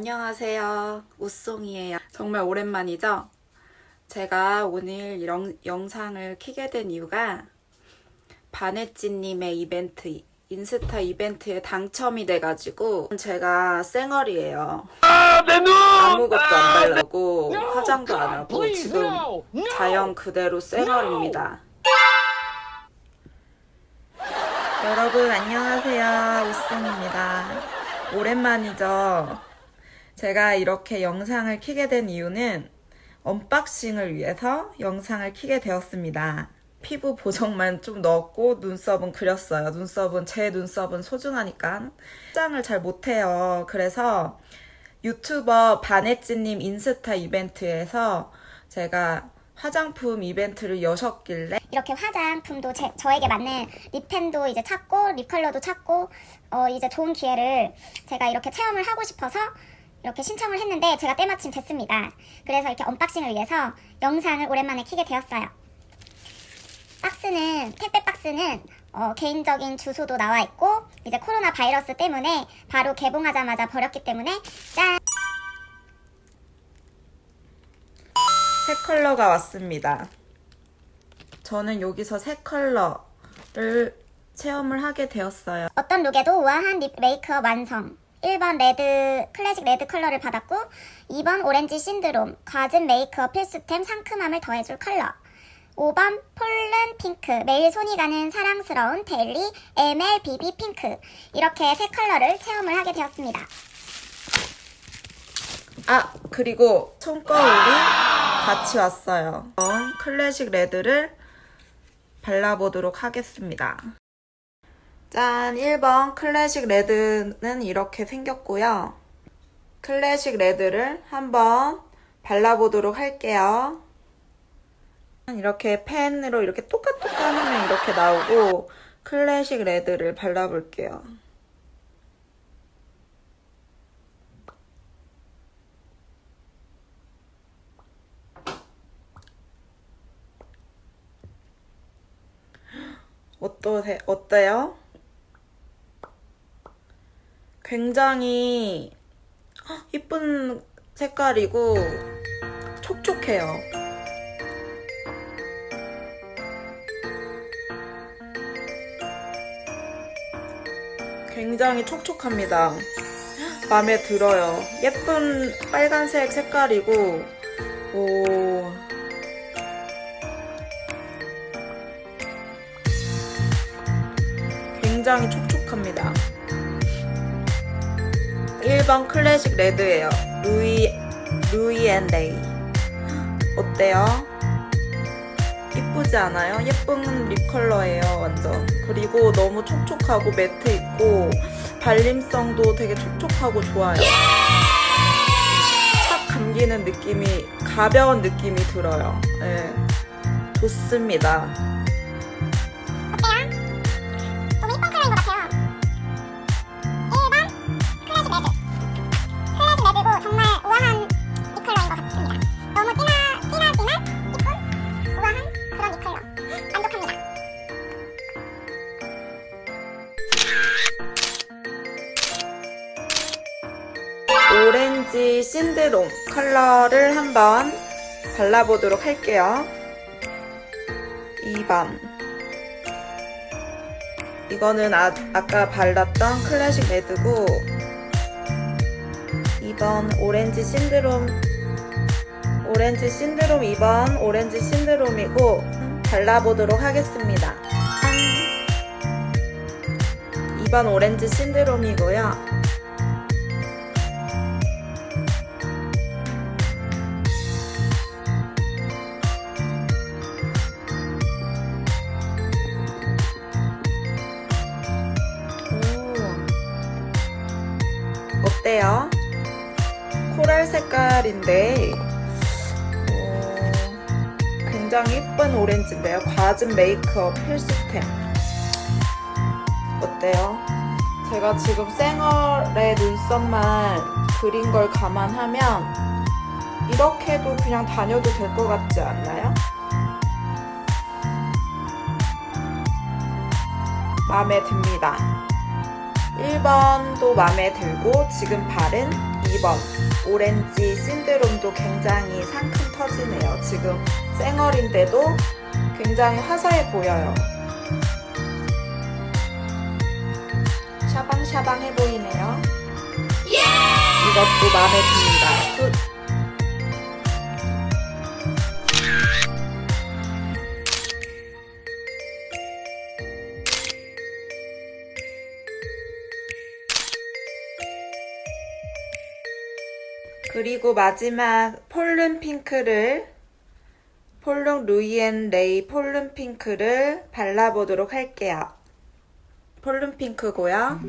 안녕하세요. 우송이에요. 정말 오랜만이죠? 제가 오늘 영, 영상을 키게 된 이유가 바네찌님의 이벤트, 인스타 이벤트에 당첨이 돼가지고 제가 쌩얼이에요. 아무것도 안 바르고 화장도 안 하고 지금 자연 그대로 쌩얼입니다. 여러분 안녕하세요. 우송입니다. 오랜만이죠. 제가 이렇게 영상을 키게 된 이유는 언박싱을 위해서 영상을 키게 되었습니다. 피부 보정만 좀 넣었고 눈썹은 그렸어요. 눈썹은 제 눈썹은 소중하니까 화장을 잘 못해요. 그래서 유튜버 바네찌님 인스타 이벤트에서 제가 화장품 이벤트를 여셨길래 이렇게 화장품도 제, 저에게 맞는 립펜도 이제 찾고 립 컬러도 찾고 어 이제 좋은 기회를 제가 이렇게 체험을 하고 싶어서 이렇게 신청을 했는데 제가 때마침 됐습니다. 그래서 이렇게 언박싱을 위해서 영상을 오랜만에 키게 되었어요. 박스는 택배 박스는 어, 개인적인 주소도 나와 있고 이제 코로나 바이러스 때문에 바로 개봉하자마자 버렸기 때문에 짠 새 컬러가 왔습니다. 저는 여기서 새 컬러를 체험을 하게 되었어요. 어떤 룩에도 우아한 립 메이크업 완성. 1번 레드, 클래식 레드 컬러를 받았고, 2번 오렌지 신드롬, 과즙 메이크업 필수템 상큼함을 더해줄 컬러. 5번 폴른 핑크, 매일 손이 가는 사랑스러운 데일리 ML BB 핑크. 이렇게 세 컬러를 체험을 하게 되었습니다. 아, 그리고 손거울이 같이 왔어요. 어, 클래식 레드를 발라보도록 하겠습니다. 짠, 1번 클래식 레드는 이렇게 생겼고요. 클래식 레드를 한번 발라보도록 할게요. 이렇게 펜으로 이렇게 똑같똑같 하면 이렇게 나오고 클래식 레드를 발라볼게요. 어떠세, 어때요? 굉장히 헉, 이쁜 색깔이고 촉촉해요. 굉장히 촉촉합니다. 마음에 들어요. 예쁜 빨간색 색깔이고, 오, 굉장히 촉촉합니다. 1번 클래식 레드예요. 루이 루이 앤 레이. 어때요? 이쁘지 않아요? 예쁜 립 컬러예요, 완전. 그리고 너무 촉촉하고 매트 있고 발림성도 되게 촉촉하고 좋아요. 착 감기는 느낌이 가벼운 느낌이 들어요. 네. 좋습니다. 오렌지 신드롬 컬러를 한번 발라보도록 할게요. 2번. 이거는 아, 아까 발랐던 클래식 레드고 2번 오렌지 신드롬 오렌지 신드롬 2번 오렌지 신드롬이고 발라보도록 하겠습니다. 2번 오렌지 신드롬이고요. 어때요? 코랄 색깔인데 어, 굉장히 예쁜 오렌지인데요. 과즙 메이크업 필수템. 어때요? 제가 지금 쌩얼의 눈썹만 그린 걸 감안하면 이렇게도 그냥 다녀도 될 것 같지 않나요? 마음에 듭니다. 1번도 마음에 들고 지금 바른 2번 오렌지 신드롬도 굉장히 상큼 터지네요. 지금 쌩얼인데도 굉장히 화사해 보여요. 샤방샤방해 보이네요. 이것도 마음에 듭니다. 그리고 마지막 폴른 핑크를 폴롱 루이앤 레이 폴른 핑크를 발라보도록 할게요. 폴른 핑크고요.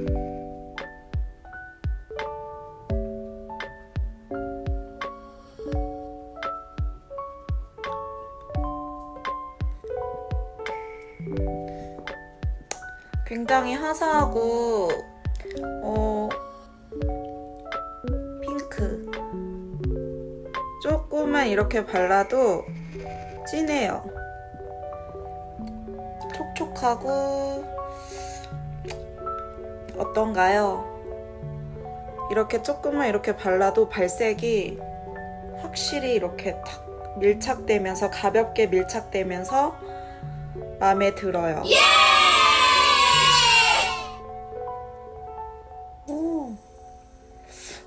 굉장히 화사하고 조금만 이렇게 발라도 진해요 촉촉하고 어떤가요? 이렇게 조금만 이렇게 발라도 발색이 확실히 이렇게 탁 밀착되면서 가볍게 밀착되면서 마음에 들어요. 오,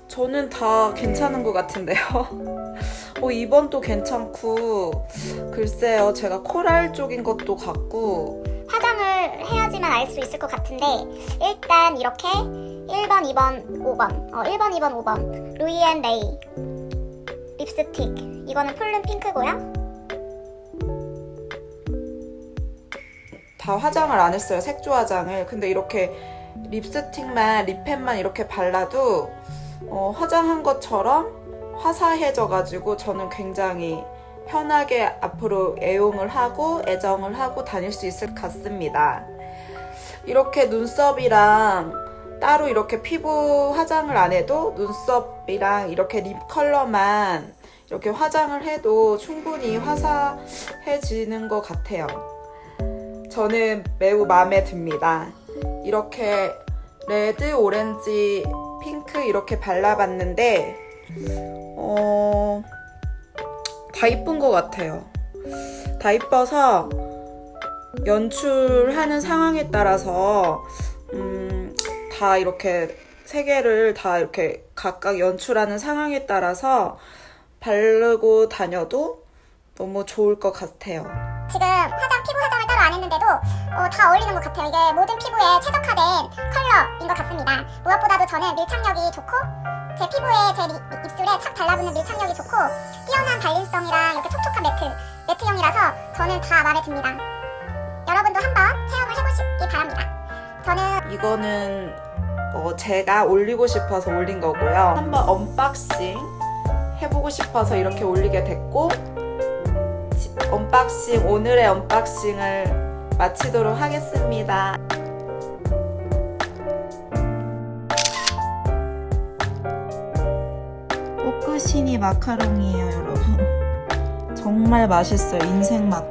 저는 다 괜찮은 것 같은데요. 어, 2번 도 괜찮고, 글쎄요, 제가 코랄 쪽인 것도 같고, 화장을 해야지만 알 수 있을 것 같은데 일단 이렇게 1번, 2번, 5번 어, 1번, 2번, 5번 루이 앤 레이 립스틱 이거는 폴른 핑크고요 다 화장을 안 했어요. 색조 화장을. 근데 이렇게 립스틱만, 립펜만 이렇게 발라도, 어, 화장한 것처럼 화사해져가지고 저는 굉장히 편하게 앞으로 애용을 하고 애정을 하고 다닐 수 있을 것 같습니다. 이렇게 눈썹이랑 따로 이렇게 피부 화장을 안 해도 눈썹이랑 이렇게 립 컬러만 이렇게 화장을 해도 충분히 화사해지는 것 같아요. 저는 매우 마음에 듭니다. 이렇게 레드, 오렌지, 핑크 이렇게 발라봤는데, 어, 다 이쁜 것 같아요. 다 이뻐서 연출하는 상황에 따라서, 음, 다 이렇게 세 개를 다 이렇게 각각 연출하는 상황에 따라서 바르고 다녀도 너무 좋을 것 같아요. 지금 화장, 피부 화장을 따로 안 했는데도 어, 다 어울리는 것 같아요. 이게 모든 피부에 최적화된 컬러인 것 같습니다. 무엇보다도 저는 밀착력이 좋고 제 피부에 제 리- 입술에 착 달라붙는 밀착력이 좋고 뛰어난 발림성이랑 이렇게 촉촉한 매트, 매트형이라서 저는 다 마음에 듭니다. 여러분도 한번 체험을 해보시기 바랍니다. 저는 이거는 어, 제가 올리고 싶어서 올린 거고요. 한번 언박싱 해보고 싶어서 이렇게 올리게 됐고 지- 언박싱 오늘의 언박싱을 마치도록 하겠습니다. 포크시니 마카롱이에요, 여러분. 정말 맛있어요. 인생 맛.